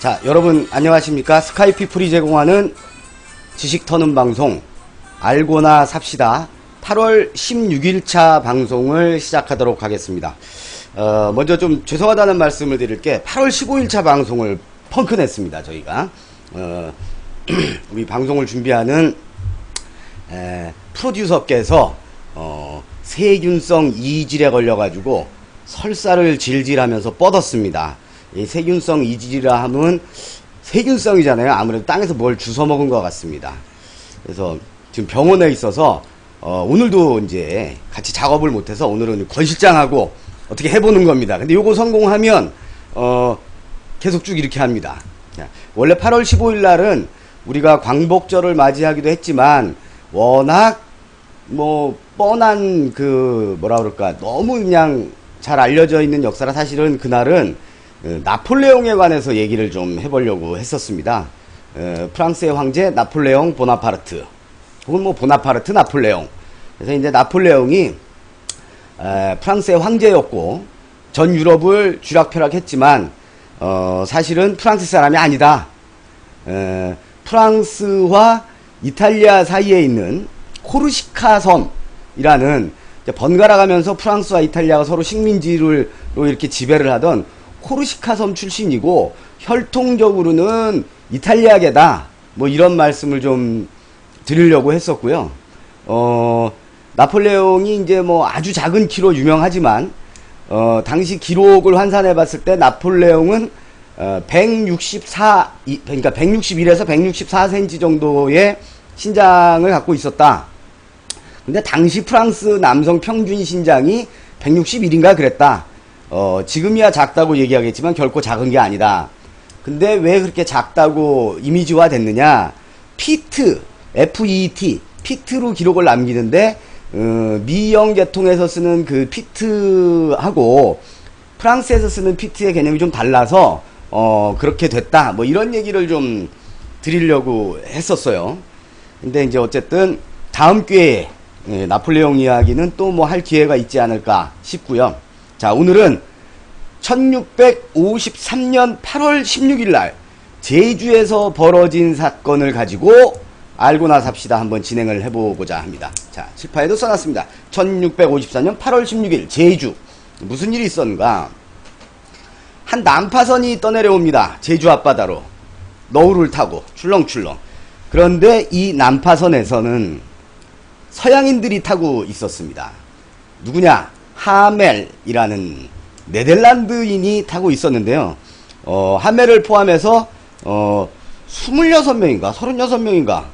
자, 여러분 안녕하십니까? 스카이피플이 제공하는 지식 터는 방송 알고나 삽시다. 8월 16일차 방송을 시작하도록 하겠습니다. 어, 먼저 좀 죄송하다는 말씀을 드릴게 8월 15일차 방송을 펑크 냈습니다. 저희가 어, 우리 방송을 준비하는 에, 프로듀서께서 어, 세균성 이질에 걸려가지고 설사를 질질하면서 뻗었습니다. 이 세균성 이질이라 하면 세균성이잖아요. 아무래도 땅에서 뭘 주워 먹은 것 같습니다. 그래서 지금 병원에 있어서 어, 오늘도 이제 같이 작업을 못해서 오늘은 권 실장하고 어떻게 해보는 겁니다. 근데 요거 성공하면 어, 계속 쭉 이렇게 합니다. 자, 원래 8월 15일 날은 우리가 광복절을 맞이하기도 했지만 워낙 뭐 뻔한 그 뭐라 그럴까 너무 그냥 잘 알려져 있는 역사라 사실은 그날은 어, 나폴레옹에 관해서 얘기를 좀 해보려고 했었습니다. 어, 프랑스의 황제 나폴레옹 보나파르트 혹은 뭐 보나파르트 나폴레옹 그래서 이제 나폴레옹이 에, 프랑스의 황제였고 전 유럽을 쥐락펴락했지만 어, 사실은 프랑스 사람이 아니다. 에, 프랑스와 이탈리아 사이에 있는 코르시카 섬이라는 번갈아 가면서 프랑스와 이탈리아가 서로 식민지로 이렇게 지배를 하던 코르시카 섬 출신이고 혈통적으로는 이탈리아계다. 뭐 이런 말씀을 좀 드리려고 했었고요. 어, 나폴레옹이 이제 뭐 아주 작은 키로 유명하지만 어, 당시 기록을 환산해 봤을 때 나폴레옹은 어, 164, 이- 그러니까 161에서 164cm 정도의 신장을 갖고 있었다. 근데 당시 프랑스 남성 평균 신장이 161인가 그랬다. 어, 지금이야 작다고 얘기하겠지만 결코 작은 게 아니다. 근데 왜 그렇게 작다고 이미지화 됐느냐? 피트, FET, 피트로 기록을 남기는데, 어, 미영 계통에서 쓰는 그 피트하고 프랑스에서 쓰는 피트의 개념이 좀 달라서, 어, 그렇게 됐다. 뭐 이런 얘기를 좀 드리려고 했었어요. 근데 이제 어쨌든 다음 기회에 예, 나폴레옹 이야기는 또 뭐 할 기회가 있지 않을까 싶고요. 자, 오늘은 1653년 8월 16일 날 제주에서 벌어진 사건을 가지고 알고 나 삽시다 한번 진행을 해보고자 합니다. 자, 칠파에도 써놨습니다. 1654년 8월 16일 제주 무슨 일이 있었는가? 한 난파선이 떠내려옵니다. 제주 앞바다로 너울을 타고 출렁출렁. 그런데 이 난파선에서는 서양인들이 타고 있었습니다. 누구냐? 하멜이라는 네덜란드인이 타고 있었는데요. 어, 하멜을 포함해서 어, 26명인가 36명인가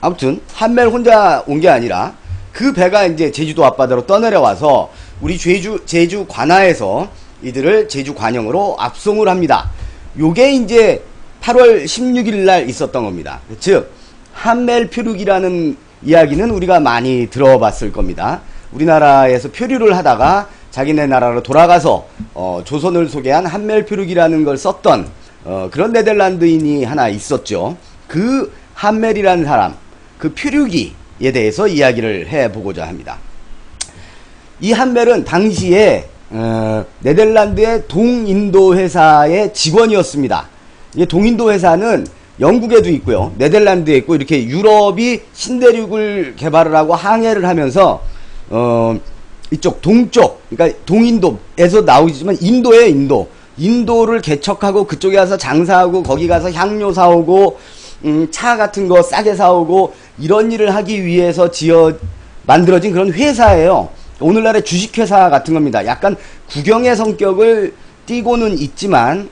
아무튼 하멜 혼자 온 게 아니라 그 배가 이제 제주도 앞바다로 떠내려와서 우리 제주 제주 관하에서 이들을 제주 관영으로 압송을 합니다. 요게 이제 8월 16일 날 있었던 겁니다. 즉 한멜 표류기라는 이야기는 우리가 많이 들어봤을 겁니다. 우리나라에서 표류를 하다가 자기네 나라로 돌아가서 어, 조선을 소개한 한멜 표류기라는 걸 썼던 어, 그런 네덜란드인이 하나 있었죠. 그 한멜이라는 사람, 그 표류기에 대해서 이야기를 해보고자 합니다. 이 한멜은 당시에 어, 네덜란드의 동인도 회사의 직원이었습니다. 이 동인도 회사는 영국에도 있고요, 네덜란드에 있고 이렇게 유럽이 신대륙을 개발을 하고 항해를 하면서 어, 이쪽 동쪽, 그러니까 동인도에서 나오지만 인도에 인도, 인도를 개척하고 그쪽에 가서 장사하고 거기 가서 향료 사오고 음, 차 같은 거 싸게 사오고 이런 일을 하기 위해서 지어 만들어진 그런 회사예요. 오늘날의 주식회사 같은 겁니다. 약간 국영의 성격을 띠고는 있지만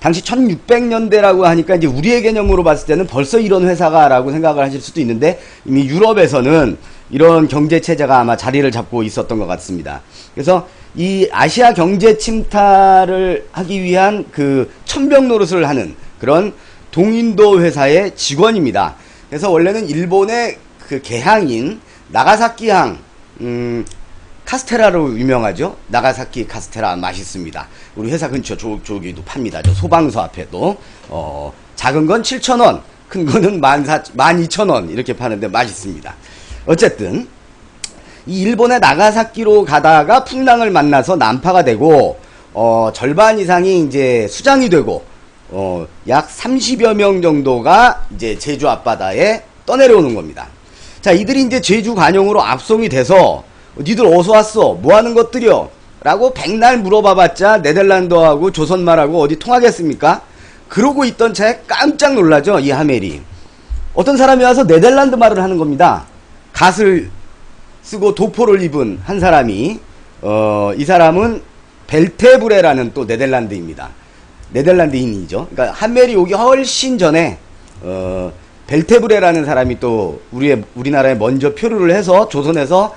당시 1600년대라고 하니까 이제 우리의 개념으로 봤을 때는 벌써 이런 회사가라고 생각을 하실 수도 있는데 이미 유럽에서는 이런 경제 체제가 아마 자리를 잡고 있었던 것 같습니다. 그래서 이 아시아 경제 침탈을 하기 위한 그 천병 노릇을 하는 그런 동인도 회사의 직원입니다. 그래서 원래는 일본의 그 개항인 나가사키항 음, 카스테라로 유명하죠. 나가사키 카스테라 맛있습니다. 우리 회사 근처 저, 저기도 팝니다. 저 소방서 앞에도 어, 작은 건 7,000원, 큰 거는 12,000원 이렇게 파는데 맛있습니다. 어쨌든 이 일본의 나가사키로 가다가 풍랑을 만나서 난파가 되고 어, 절반 이상이 이제 수장이 되고 어, 약 30여 명 정도가 이제 제주 앞바다에 떠내려오는 겁니다. 자, 이들이 이제 제주 관용으로 압송이 돼서 니들 어디서 왔어? 뭐 하는 것들이요? 라고 백날 물어봐봤자 네덜란드하고 조선말하고 어디 통하겠습니까? 그러고 있던 차에 깜짝 놀라죠, 이 하멜이. 어떤 사람이 와서 네덜란드 말을 하는 겁니다. 갓을 쓰고 도포를 입은 한 사람이, 어, 이 사람은 벨테브레라는 또 네덜란드입니다. 네덜란드인이죠. 그러니까 하멜이 오기 훨씬 전에, 어, 벨테브레라는 사람이 또 우리의, 우리나라에 먼저 표류를 해서 조선에서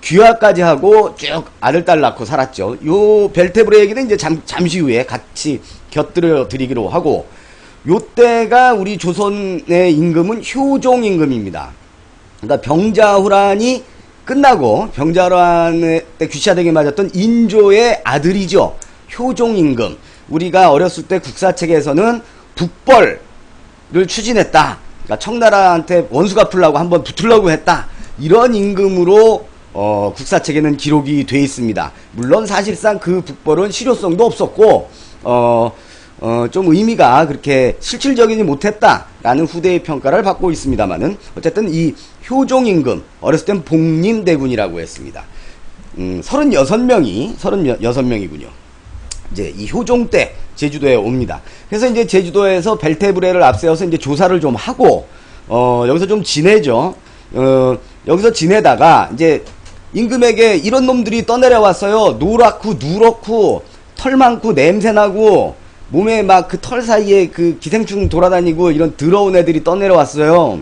귀화까지 하고 쭉 아들 딸 낳고 살았죠. 요 벨테브레 얘기는 이제 잠, 잠시 후에 같이 곁들여 드리기로 하고 요때가 우리 조선의 임금은 효종 임금입니다. 그러니까 병자호란이 끝나고 병자호란 때 귀시아되게 맞았던 인조의 아들이죠. 효종 임금. 우리가 어렸을 때 국사책에서는 북벌을 추진했다. 그러니까 청나라한테 원수 갚으려고 한번 붙으려고 했다. 이런 임금으로 어, 국사책에는 기록이 돼 있습니다. 물론 사실상 그 북벌은 실효성도 없었고 어, 어, 좀 의미가 그렇게 실질적이지 못했다라는 후대의 평가를 받고 있습니다만은 어쨌든 이 효종 임금 어렸을 땐 복림대군이라고 했습니다. 음, 36명이 36명이군요. 이제 이 효종 때 제주도에 옵니다. 그래서 이제 제주도에서 벨테브레를 앞세워서 이제 조사를 좀 하고 어, 여기서 좀 지내죠. 어, 여기서 지내다가 이제 임금에게 이런 놈들이 떠내려왔어요. 노랗고 누렇고 털 많고 냄새나고 몸에 막 그 털 사이에 그 기생충 돌아다니고 이런 더러운 애들이 떠내려왔어요.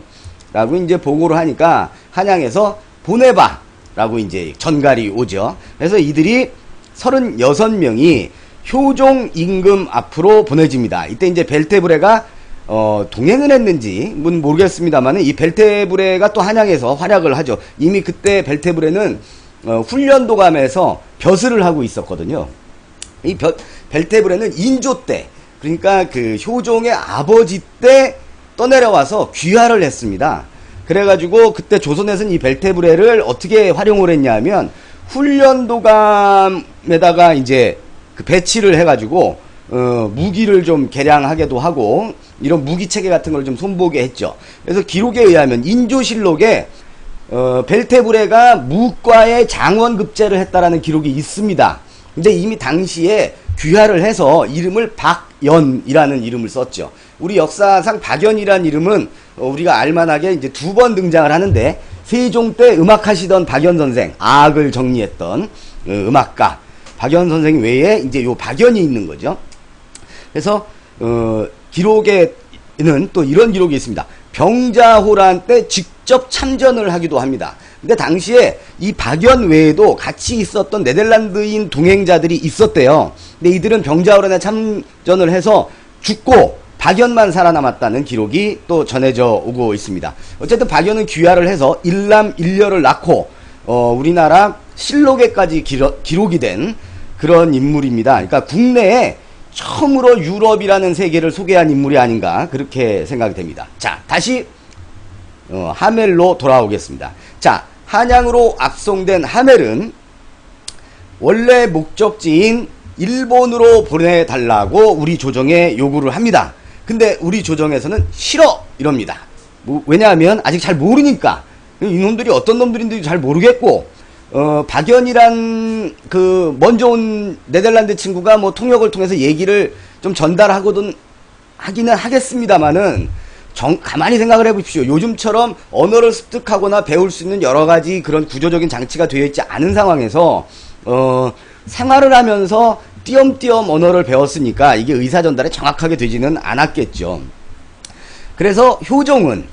라고 이제 보고를 하니까 한양에서 보내봐. 라고 이제 전갈이 오죠. 그래서 이들이 36명이 효종 임금 앞으로 보내집니다. 이때 이제 벨테브레가 어, 동행을 했는지 문 모르겠습니다만 이 벨테브레가 또 한양에서 활약을 하죠. 이미 그때 벨테브레는 어, 훈련도감에서 벼슬을 하고 있었거든요. 이 벼, 벨테브레는 인조 때 그러니까 그 효종의 아버지 때 떠내려와서 귀화를 했습니다. 그래가지고 그때 조선에서는 이 벨테브레를 어떻게 활용을 했냐면 훈련도감에다가 이제 그 배치를 해가지고 어, 무기를 좀 개량하게도 하고 이런 무기 체계 같은 걸 좀 손보게 했죠. 그래서 기록에 의하면 인조실록에 어, 벨테브레가 무과의 장원급제를 했다라는 기록이 있습니다. 근데 이미 당시에 귀화를 해서 이름을 박연이라는 이름을 썼죠. 우리 역사상 박연이라는 이름은 어, 우리가 알만하게 이제 두 번 등장을 하는데 세종 때 음악하시던 박연 선생, 악을 정리했던 어, 음악가 박연 선생 외에 이제 요 박연이 있는 거죠. 그래서 어, 기록에는 또 이런 기록이 있습니다. 병자호란 때 직접 참전을 하기도 합니다. 근데 당시에 이 박연 외에도 같이 있었던 네덜란드인 동행자들이 있었대요. 근데 이들은 병자호란에 참전을 해서 죽고 박연만 살아남았다는 기록이 또 전해져 오고 있습니다. 어쨌든 박연은 귀화를 해서 일남 일녀를 낳고 어, 우리나라 실록에까지 기록, 기록이 된 그런 인물입니다. 그러니까 국내에 처음으로 유럽이라는 세계를 소개한 인물이 아닌가 그렇게 생각이 됩니다. 자 다시 어, 하멜로 돌아오겠습니다. 자 한양으로 악송된 하멜은 원래 목적지인 일본으로 보내달라고 우리 조정에 요구를 합니다. 근데 우리 조정에서는 싫어 이럽니다. 뭐, 왜냐하면 아직 잘 모르니까 이놈들이 어떤 놈들인지 잘 모르겠고 어, 박연이란 그 먼저 온 네덜란드 친구가 뭐 통역을 통해서 얘기를 좀 전달하거든 하기는 하겠습니다만은 정, 가만히 생각을 해보십시오. 요즘처럼 언어를 습득하거나 배울 수 있는 여러 가지 그런 구조적인 장치가 되어 있지 않은 상황에서 어, 생활을 하면서 띄엄띄엄 언어를 배웠으니까 이게 의사 전달에 정확하게 되지는 않았겠죠. 그래서 효종은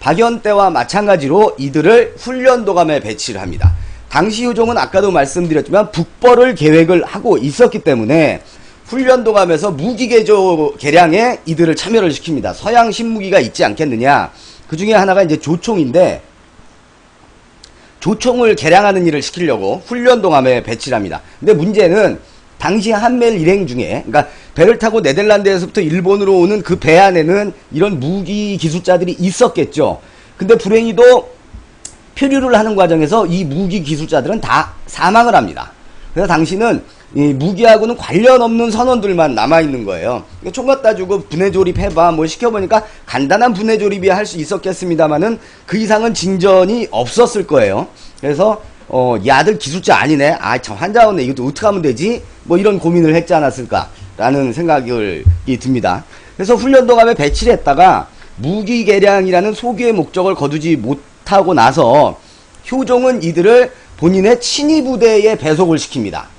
박연 때와 마찬가지로 이들을 훈련도감에 배치를 합니다. 당시 효종은 아까도 말씀드렸지만 북벌을 계획을 하고 있었기 때문에 훈련도감에서 무기개조 개량에 이들을 참여를 시킵니다. 서양 신무기가 있지 않겠느냐. 그 중에 하나가 이제 조총인데 조총을 개량하는 일을 시키려고 훈련도감에 배치를 합니다. 근데 문제는 당시 한멜 일행 중에 그러니까 배를 타고 네덜란드에서부터 일본으로 오는 그 배 안에는 이런 무기 기술자들이 있었겠죠. 근데 불행히도 표류를 하는 과정에서 이 무기 기술자들은 다 사망을 합니다. 그래서 당시는 이 무기하고는 관련 없는 선원들만 남아있는 거예요. 총 갖다 주고 분해 조립해봐 뭐 시켜보니까 간단한 분해 조립이 할 수 있었겠습니다만은 그 이상은 진전이 없었을 거예요. 그래서 어, 이 아들 기술자 아니네. 아, 참 환자원네. 이것도 어떻게 하면 되지? 뭐 이런 고민을 했지 않았을까 라는 생각이 듭니다. 그래서 훈련도감에 배치를 했다가 무기 개량이라는 소기의 목적을 거두지 못하고 나서 효종은 이들을 본인의 친위 부대에 배속을 시킵니다.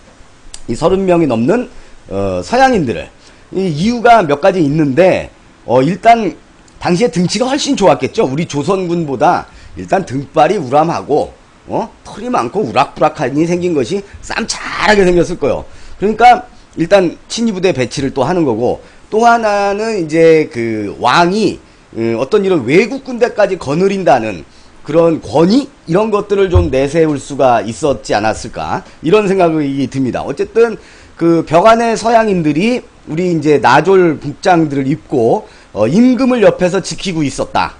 이 30명이 넘는 어, 서양인들을 이 이유가 몇 가지 있는데 어, 일단 당시에 등치가 훨씬 좋았겠죠. 우리 조선군보다 일단 등발이 우람하고 어? 털이 많고 우락부락하니 생긴 것이 쌈잘하게 생겼을 거예요. 그러니까 일단 친위부대 배치를 또 하는 거고 또 하나는 이제 그 왕이 음, 어떤 이런 외국 군대까지 거느린다는 그런 권위 이런 것들을 좀 내세울 수가 있었지 않았을까 이런 생각이 듭니다. 어쨌든 그 벽안의 서양인들이 우리 이제 나졸 북장들을 입고 어, 임금을 옆에서 지키고 있었다.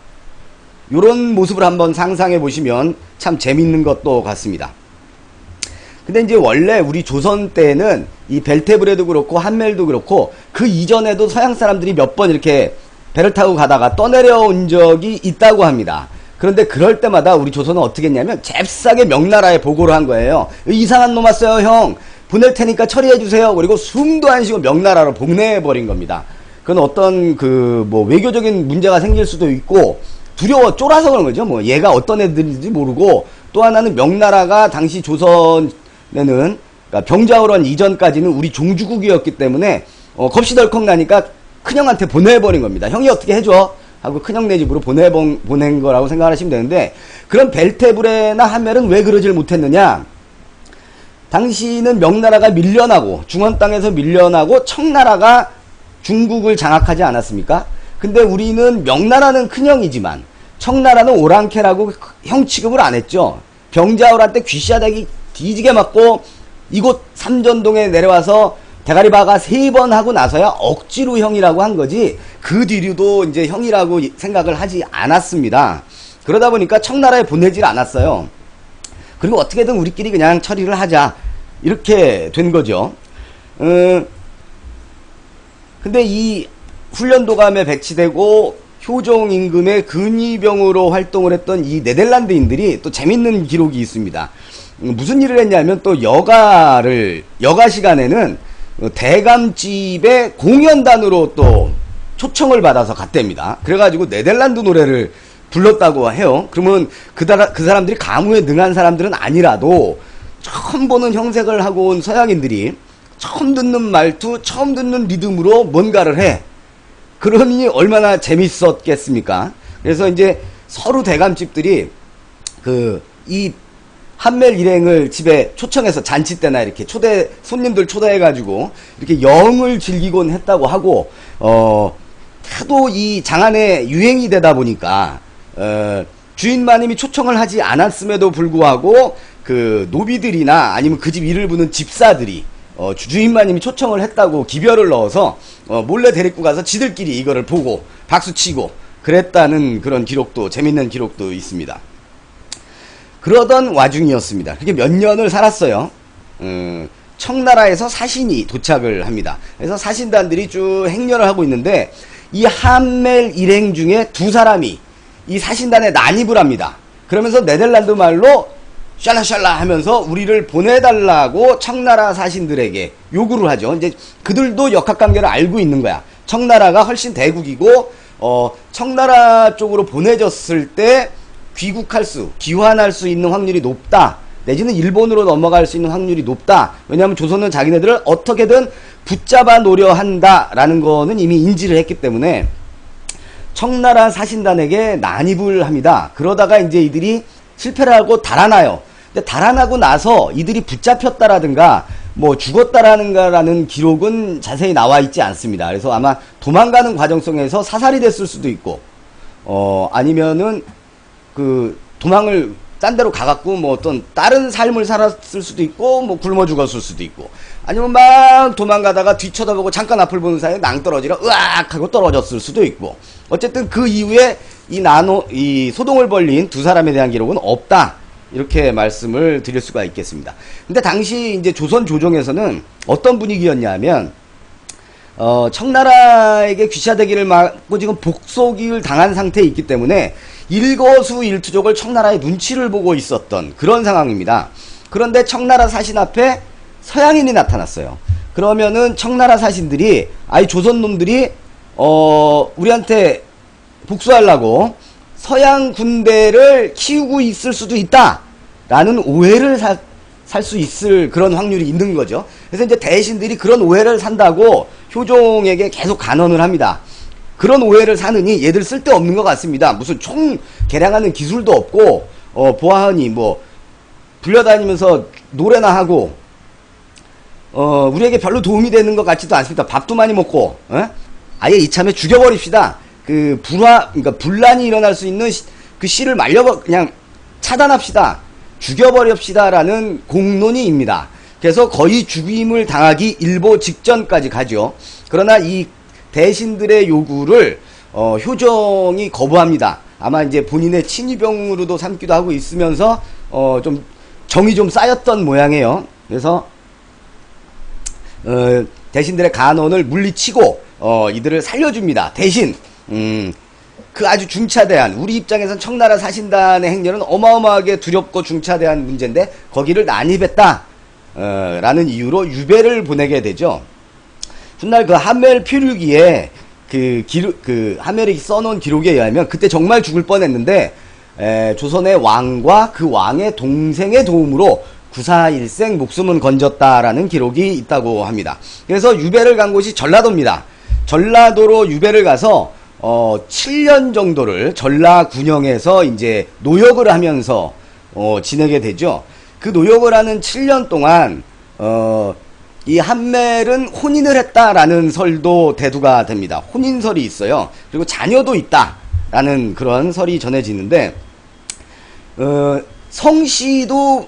이런 모습을 한번 상상해 보시면 참 재밌는 것도 같습니다. 근데 이제 원래 우리 조선 때는 이 벨테브레도 그렇고 한멜도 그렇고 그 이전에도 서양 사람들이 몇 번 이렇게 배를 타고 가다가 떠내려온 적이 있다고 합니다. 그런데 그럴 때마다 우리 조선은 어떻게 했냐면 잽싸게 명나라에 보고를 한 거예요. 이상한 놈 왔어요, 형. 보낼 테니까 처리해 주세요. 그리고 숨도 안 쉬고 명나라로 보내버린 버 겁니다. 그건 어떤 그 뭐 외교적인 문제가 생길 수도 있고 두려워 쫄아서 그런 거죠. 뭐 얘가 어떤 애들인지 모르고 또 하나는 명나라가 당시 조선에는 그러니까 병자호란 이전까지는 우리 종주국이었기 때문에 어, 겁시덜컥 나니까 큰형한테 보내버린 겁니다. 형이 어떻게 해줘? 하고 큰형 네 집으로 보내본, 보낸 거라고 생각하시면 되는데 그럼 벨테브레나 하멜은 왜 그러질 못했느냐? 당시는 명나라가 밀려나고 중원 땅에서 밀려나고 청나라가 중국을 장악하지 않았습니까? 근데 우리는 명나라는 큰형이지만 청나라는 오랑캐라고 형 취급을 안 했죠. 병자호란 때 귀시하다기 뒤지게 맞고 이곳 삼전동에 내려와서 대가리 바가 세 번 하고 나서야 억지로 형이라고 한 거지 그 뒤로도 이제 형이라고 생각을 하지 않았습니다. 그러다 보니까 청나라에 보내질 않았어요. 그리고 어떻게든 우리끼리 그냥 처리를 하자 이렇게 된 거죠. 음, 근데 이 훈련도감에 배치되고 효종 임금의 근위병으로 활동을 했던 이 네덜란드인들이 또 재밌는 기록이 있습니다. 음, 무슨 일을 했냐면 또 여가를 여가 시간에는 대감집의 공연단으로 또 초청을 받아서 갔답니다. 그래가지고 네덜란드 노래를 불렀다고 해요. 그러면 그, 그 사람들이 가무에 능한 사람들은 아니라도 처음 보는 형색을 하고 온 서양인들이 처음 듣는 말투, 처음 듣는 리듬으로 뭔가를 해. 그러니 얼마나 재밌었겠습니까? 그래서 이제 서로 대감집들이 그 이 한멜 일행을 집에 초청해서 잔치 때나 이렇게 초대 손님들 초대해가지고 이렇게 영을 즐기곤 했다고 하고 어 하도 이 장안에 유행이 되다 보니까 어, 주인 마님이 초청을 하지 않았음에도 불구하고 그 노비들이나 아니면 그 집 일을 부는 집사들이 어, 주인마님이 초청을 했다고 기별을 넣어서 어, 몰래 데리고 가서 지들끼리 이거를 보고 박수치고 그랬다는 그런 기록도 재밌는 기록도 있습니다. 그러던 와중이었습니다. 그게 몇 년을 살았어요. 음, 청나라에서 사신이 도착을 합니다. 그래서 사신단들이 쭉 행렬을 하고 있는데 이 한멜 일행 중에 두 사람이 이 사신단에 난입을 합니다. 그러면서 네덜란드 말로 샬라샬라 하면서 우리를 보내달라고 청나라 사신들에게 요구를 하죠. 이제 그들도 역학관계를 알고 있는 거야. 청나라가 훨씬 대국이고 어, 청나라 쪽으로 보내졌을 때 귀국할 수, 귀환할 수 있는 확률이 높다. 내지는 일본으로 넘어갈 수 있는 확률이 높다. 왜냐하면 조선은 자기네들을 어떻게든 붙잡아 놓려 한다라는 거는 이미 인지를 했기 때문에 청나라 사신단에게 난입을 합니다. 그러다가 이제 이들이 실패를 하고 달아나요. 근데 달아나고 나서 이들이 붙잡혔다라든가 뭐 죽었다라는가라는 기록은 자세히 나와 있지 않습니다. 그래서 아마 도망가는 과정 속에서 사살이 됐을 수도 있고 어 아니면은 그 도망을 딴 데로 가갖고 뭐 어떤 다른 삶을 살았을 수도 있고 뭐 굶어 죽었을 수도 있고 아니면 막 도망가다가 뒤쳐다보고 잠깐 앞을 보는 사이에 낭떠러지라 으악 하고 떨어졌을 수도 있고 어쨌든 그 이후에 이 나노 이 소동을 벌린 두 사람에 대한 기록은 없다 이렇게 말씀을 드릴 수가 있겠습니다. 근데 당시 이제 조선 조정에서는 어떤 분위기였냐면 어, 청나라에게 귀샤되기를 맞고 지금 복속을 당한 상태에 있기 때문에 일거수일투족을 청나라의 눈치를 보고 있었던 그런 상황입니다. 그런데 청나라 사신 앞에 서양인이 나타났어요. 그러면은 청나라 사신들이 아이 조선 놈들이 어 우리한테 복수하려고 서양 군대를 키우고 있을 수도 있다 라는 오해를 살 수 있을 그런 확률이 있는 거죠. 그래서 이제 대신들이 그런 오해를 산다고 효종에게 계속 간언을 합니다. 그런 오해를 사느니 얘들 쓸데없는 것 같습니다. 무슨 총 개량하는 기술도 없고 어 보아하니 뭐 불려다니면서 노래나 하고 어 우리에게 별로 도움이 되는 것 같지도 않습니다. 밥도 많이 먹고 어? 아예 이참에 죽여버립시다. 그 불화 그러니까 분란이 일어날 수 있는 시, 그 씨를 말려 그냥 차단합시다. 죽여버립시다라는 공론이입니다. 그래서 거의 죽임을 당하기 일보 직전까지 가죠. 그러나 이 대신들의 요구를 어, 효정이 거부합니다. 아마 이제 본인의 친위병으로도 삼기도 하고 있으면서 어, 좀 정이 좀 쌓였던 모양이에요. 그래서 어, 대신들의 간언을 물리치고 어, 이들을 살려줍니다. 대신 음, 그 아주 중차대한 우리 입장에선 청나라 사신단의 행렬은 어마어마하게 두렵고 중차대한 문제인데 거기를 난입했다 어, 라는 이유로 유배를 보내게 되죠. 훗날 그 하멜 표류기에 그 기록 그 하멜이 써놓은 기록에 의하면 그때 정말 죽을 뻔했는데 에, 조선의 왕과 그 왕의 동생의 도움으로 구사 일생 목숨은 건졌다라는 기록이 있다고 합니다. 그래서 유배를 간 곳이 전라도입니다. 전라도로 유배를 가서 어 7년 정도를 전라 군영에서 이제 노역을 하면서 어 지내게 되죠. 그 노역을 하는 7년 동안 어 이 한멜은 혼인을 했다라는 설도 대두가 됩니다. 혼인설이 있어요. 그리고 자녀도 있다라는 그런 설이 전해지는데 어 성씨도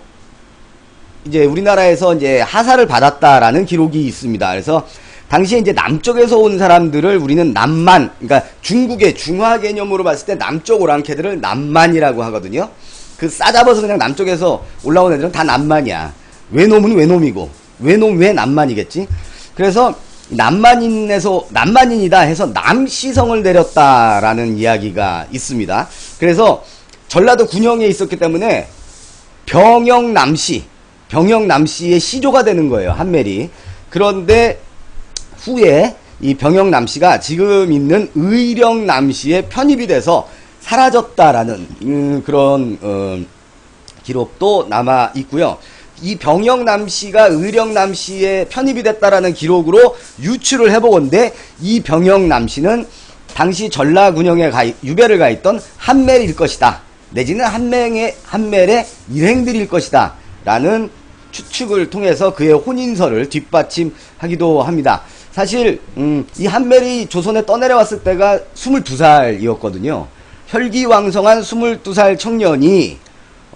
이제 우리나라에서 이제 하사를 받았다라는 기록이 있습니다. 그래서 당시에 이제 남쪽에서 온 사람들을 우리는 남만, 그러니까 중국의 중화 개념으로 봤을 때 남쪽 오랑캐들을 남만이라고 하거든요. 그 싸잡아서 그냥 남쪽에서 올라온 애들은 다 남만이야. 외놈은 외놈이고, 외놈 왜 남만이겠지? 그래서 남만인에서, 남만인이다 해서 남시성을 내렸다라는 이야기가 있습니다. 그래서 전라도 군영에 있었기 때문에 병영남씨, 병영남씨의 시조가 되는 거예요, 한멜이. 그런데 후에 이 병영남씨가 지금 있는 의령남씨에 편입이 돼서 사라졌다라는 음, 그런 어, 기록도 남아 있고요. 이 병영남 씨가 의령남 씨에 편입이 됐다라는 기록으로 유추를 해보건데 이 병영남 씨는 당시 전라군영에 가, 유배를 가 있던 한멜일 것이다. 내지는 한맹의 한멜의 일행들일 것이다. 라는 추측을 통해서 그의 혼인설을 뒷받침하기도 합니다. 사실 음, 이 한멜이 조선에 떠내려왔을 때가 22살이었거든요. 혈기왕성한 22살 청년이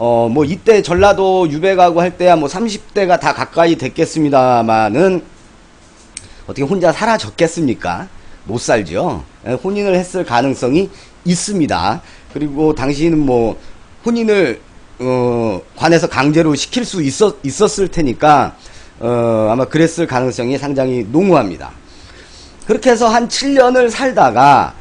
어 뭐 이때 전라도 유배 가고 할 때야 뭐 30대가 다 가까이 됐겠습니다마는 어떻게 혼자 사라졌겠습니까? 못 살죠. 예, 혼인을 했을 가능성이 있습니다. 그리고 당시는 뭐 혼인을 어 관에서 강제로 시킬 수 있었, 있었을 테니까 어, 아마 그랬을 가능성이 상당히 농후합니다. 그렇게 해서 한 7년을 살다가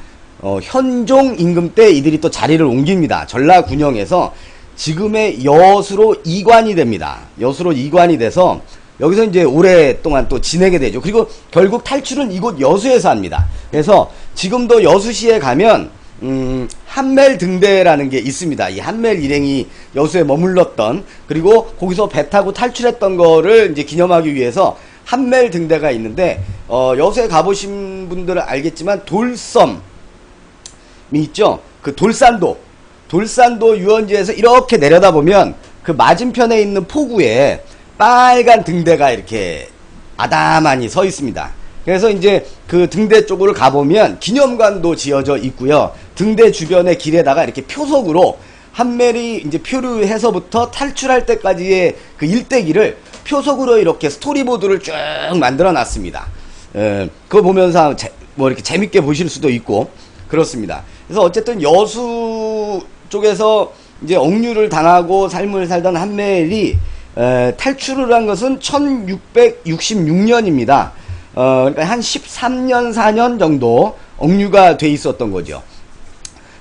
어, 현종 임금 때 이들이 또 자리를 옮깁니다. 전라군영에서 지금의 여수로 이관이 됩니다. 여수로 이관이 돼서 여기서 이제 오랫동안 또 지내게 되죠. 그리고 결국 탈출은 이곳 여수에서 합니다. 그래서 지금도 여수시에 가면 음, 한멜 등대라는 게 있습니다. 이 한멜 일행이 여수에 머물렀던 그리고 거기서 배 타고 탈출했던 거를 이제 기념하기 위해서 한멜 등대가 있는데 어, 여수에 가보신 분들은 알겠지만 돌섬이 있죠. 그 돌산도 돌산도 유원지에서 이렇게 내려다 보면 그 맞은편에 있는 포구에 빨간 등대가 이렇게 아담하니 서 있습니다. 그래서 이제 그 등대 쪽으로 가보면 기념관도 지어져 있고요. 등대 주변의 길에다가 이렇게 표석으로 한멜이 이제 표류해서부터 탈출할 때까지의 그 일대기를 표석으로 이렇게 스토리보드를 쭉 만들어 놨습니다. 에, 그거 보면서 제, 뭐 이렇게 재밌게 보실 수도 있고 그렇습니다. 그래서 어쨌든 여수 쪽에서 이제 억류를 당하고 삶을 살던 한멜이 에, 탈출을 한 것은 1666년입니다. 어, 그러니까 한 13년, 4년 정도 억류가 돼 있었던 거죠.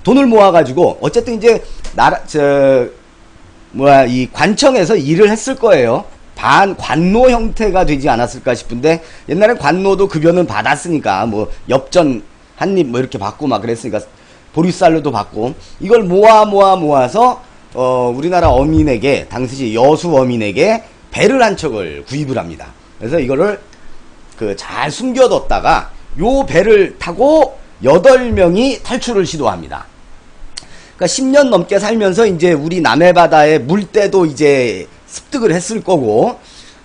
돈을 모아가지고 어쨌든 이제 나라 저 뭐야 이 관청에서 일을 했을 거예요. 반 관노 형태가 되지 않았을까 싶은데 옛날에 관노도 급여는 받았으니까 뭐 엽전 한입 뭐 이렇게 받고 막 그랬으니까 보리쌀로도 받고 이걸 모아 모아 모아서 어 우리나라 어민에게 당시 여수 어민에게 배를 한 척을 구입을 합니다. 그래서 이거를 그 잘 숨겨뒀다가 요 배를 타고 여덟 명이 탈출을 시도합니다. 그러니까 10년 넘게 살면서 이제 우리 남해바다의 물때도 이제 습득을 했을 거고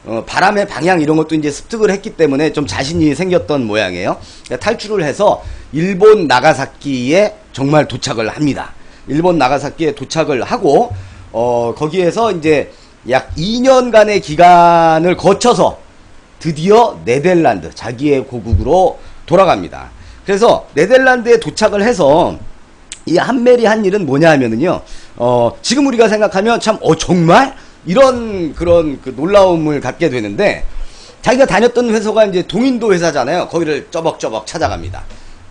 어, 바람의 방향 이런 것도 이제 습득을 했기 때문에 좀 자신이 생겼던 모양이에요. 그러니까 탈출을 해서 일본 나가사키에 정말 도착을 합니다. 일본 나가사키에 도착을 하고 어, 거기에서 이제 약 2년간의 기간을 거쳐서 드디어 네덜란드 자기의 고국으로 돌아갑니다. 그래서 네덜란드에 도착을 해서 이 한멜이 한 일은 뭐냐 하면은요, 어, 지금 우리가 생각하면 참, 어, 정말? 이런 그런 그 놀라움을 갖게 되는데, 자기가 다녔던 회사가 이제 동인도 회사잖아요. 거기를 쩌벅쩌벅 찾아갑니다.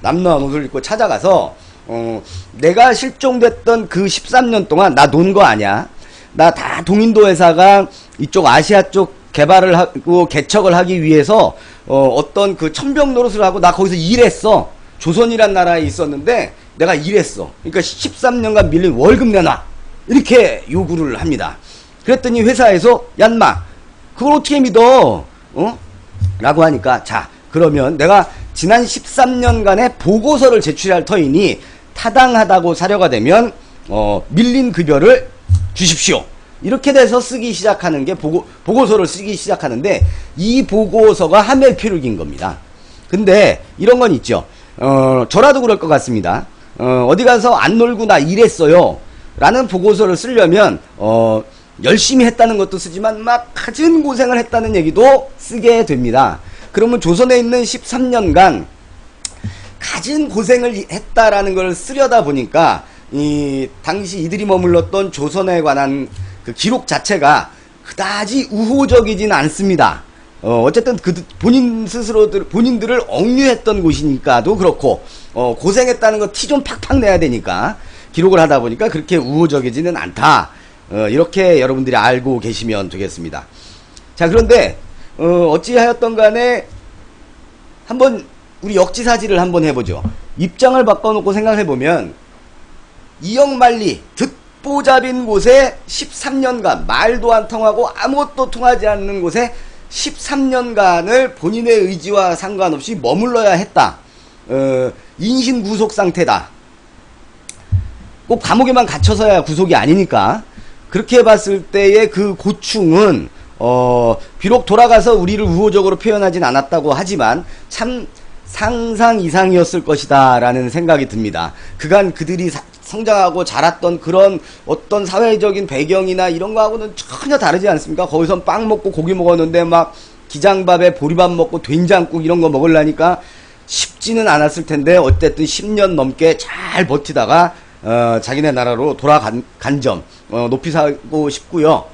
남노한 옷을 입고 찾아가서, 어, 내가 실종됐던 그 13년 동안 나 논 거 아니야. 나 다 동인도 회사가 이쪽 아시아 쪽 개발을 하고 개척을 하기 위해서, 어, 어떤 그 천병 노릇을 하고 나 거기서 일했어. 조선이란 나라에 있었는데, 내가 일했어. 그러니까 13년간 밀린 월급 내놔. 이렇게 요구를 합니다. 그랬더니 회사에서 얀마 그걸 어떻게 믿어? 어? 라고 하니까 자 그러면 내가 지난 13년간의 보고서를 제출할 터이니 타당하다고 사료가 되면 어, 밀린 급여를 주십시오. 이렇게 돼서 쓰기 시작하는 게 보고, 보고서를 쓰기 시작하는데 이 보고서가 하멜 필육인 겁니다. 근데 이런 건 있죠. 어, 저라도 그럴 것 같습니다. 어, 어디 가서 안 놀고 나 일했어요. 라는 보고서를 쓰려면, 어, 열심히 했다는 것도 쓰지만 막 갖은 고생을 했다는 얘기도 쓰게 됩니다. 그러면 조선에 있는 13년간 갖은 고생을 했다라는 걸 쓰려다 보니까 이 당시 이들이 머물렀던 조선에 관한 그 기록 자체가 그다지 우호적이진 않습니다. 어, 어쨌든 그 본인 스스로들 본인들을 억류했던 곳이니까도 그렇고 어, 고생했다는 거 티 좀 팍팍 내야 되니까 기록을 하다 보니까 그렇게 우호적이지는 않다. 어, 이렇게 여러분들이 알고 계시면 되겠습니다. 자 그런데 어, 어찌하였던 간에 한번 우리 역지사지를 한번 해보죠. 입장을 바꿔놓고 생각해보면 이영만리 듣보잡인 곳에 13년간 말도 안 통하고 아무것도 통하지 않는 곳에 13년간을 본인의 의지와 상관없이 머물러야 했다. 어, 인신 구속 상태다. 꼭 감옥에만 갇혀서야 구속이 아니니까. 그렇게 봤을 때의 그 고충은 어, 비록 돌아가서 우리를 우호적으로 표현하진 않았다고 하지만 참 상상 이상이었을 것이다 라는 생각이 듭니다. 그간 그들이 사, 성장하고 자랐던 그런 어떤 사회적인 배경이나 이런 거하고는 전혀 다르지 않습니까? 거기선 빵 먹고 고기 먹었는데 막 기장밥에 보리밥 먹고 된장국 이런 거 먹으려니까 쉽지는 않았을 텐데 어쨌든 10년 넘게 잘 버티다가 어, 자기네 나라로 돌아간 점 어, 높이 사고 싶고요.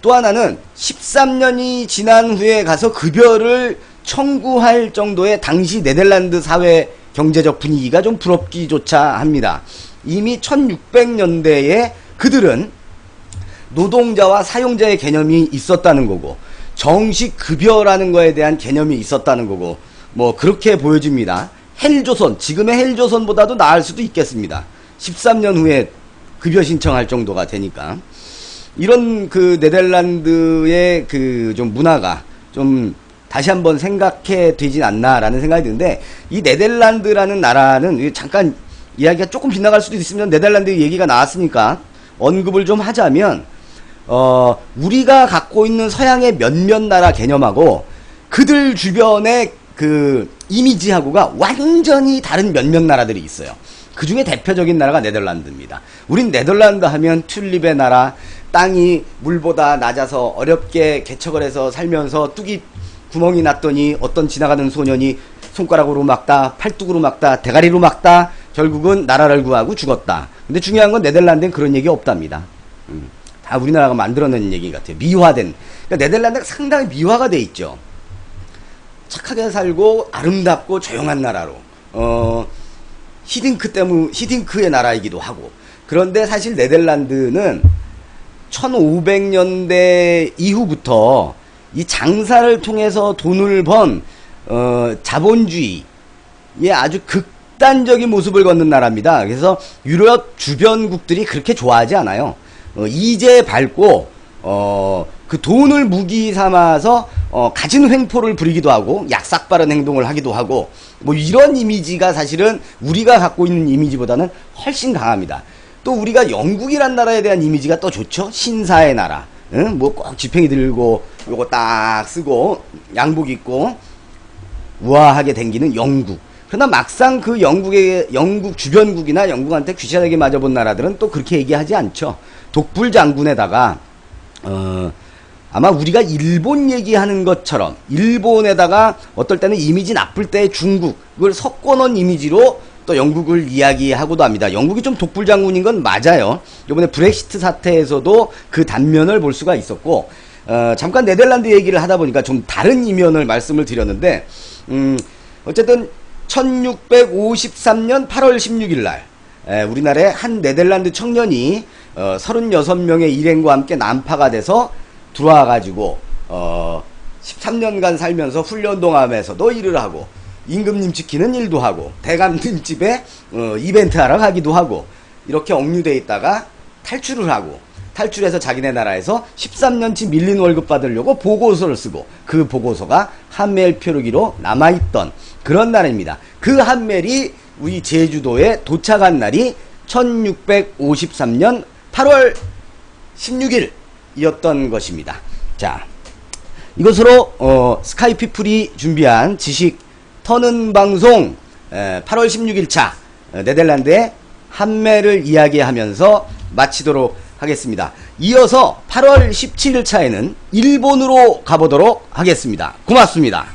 또 하나는 13년이 지난 후에 가서 급여를 청구할 정도의 당시 네덜란드 사회 경제적 분위기가 좀 부럽기조차 합니다. 이미 1600년대에 그들은 노동자와 사용자의 개념이 있었다는 거고 정식 급여라는 거에 대한 개념이 있었다는 거고 뭐 그렇게 보여집니다. 헬조선 지금의 헬조선보다도 나을 수도 있겠습니다. 13년 후에 급여 신청할 정도가 되니까 이런 그 네덜란드의 그 좀 문화가 좀 다시 한번 생각해 되진 않나라는 생각이 드는데 이 네덜란드라는 나라는 잠깐 이야기가 조금 빗나갈 수도 있으면 네덜란드 얘기가 나왔으니까 언급을 좀 하자면 어 우리가 갖고 있는 서양의 몇몇 나라 개념하고 그들 주변의 그 이미지하고가 완전히 다른 몇몇 나라들이 있어요. 그 중에 대표적인 나라가 네덜란드입니다. 우린 네덜란드 하면 튤립의 나라, 땅이 물보다 낮아서 어렵게 개척을 해서 살면서 뚝이 구멍이 났더니 어떤 지나가는 소년이 손가락으로 막다, 팔뚝으로 막다, 대가리로 막다, 결국은 나라를 구하고 죽었다. 근데 중요한 건 네덜란드엔 그런 얘기 없답니다. 음, 다 우리나라가 만들어낸 얘기 같아요. 미화된. 그러니까 네덜란드가 상당히 미화가 돼 있죠. 착하게 살고 아름답고 조용한 나라로. 어, 히딩크 때문 히딩크의 나라이기도 하고. 그런데 사실 네덜란드는 1500년대 이후부터 이 장사를 통해서 돈을 번 어, 자본주의의 아주 극단적인 모습을 걷는 나라입니다. 그래서 유럽 주변국들이 그렇게 좋아하지 않아요. 어, 이제 밟고 어, 그 돈을 무기 삼아서 어, 가진 횡포를 부리기도 하고 약삭빠른 행동을 하기도 하고 뭐 이런 이미지가 사실은 우리가 갖고 있는 이미지보다는 훨씬 강합니다. 또 우리가 영국이란 나라에 대한 이미지가 또 좋죠. 신사의 나라. 응? 뭐꼭 지팽이 들고 요거 딱 쓰고 양복 입고 우아하게 댕기는 영국. 그러나 막상 그 영국의 영국 주변국이나 영국한테 귀찮게 맞아본 나라들은 또 그렇게 얘기하지 않죠. 독불 장군에다가 어 아마 우리가 일본 얘기하는 것처럼 일본에다가 어떨 때는 이미지 나쁠 때 중국 그걸 섞어놓은 이미지로 또 영국을 이야기하고도 합니다. 영국이 좀 독불 장군인 건 맞아요. 이번에 브렉시트 사태에서도 그 단면을 볼 수가 있었고 어, 잠깐 네덜란드 얘기를 하다 보니까 좀 다른 이면을 말씀을 드렸는데 음, 어쨌든 1653년 8월 16일 날 에, 우리나라의 한 네덜란드 청년이 어, 36명의 일행과 함께 난파가 돼서 들어와 가지고 어, 13년간 살면서 훈련동함에서도 일을 하고 임금님 지키는 일도 하고 대감님 집에 어, 이벤트 하러 가기도 하고 이렇게 억류돼 있다가 탈출을 하고 탈출해서 자기네 나라에서 13년치 밀린 월급 받으려고 보고서를 쓰고 그 보고서가 한멜 표류기로 남아있던 그런 날입니다. 그 한멜이 우리 제주도에 도착한 날이 1653년 8월 16일이었던 것입니다. 자, 이것으로 어, 스카이피플이 준비한 지식 터는 방송 에, 8월 16일차 어, 네덜란드의 한매를 이야기하면서 마치도록 하겠습니다. 이어서 8월 17일차에는 일본으로 가보도록 하겠습니다. 고맙습니다.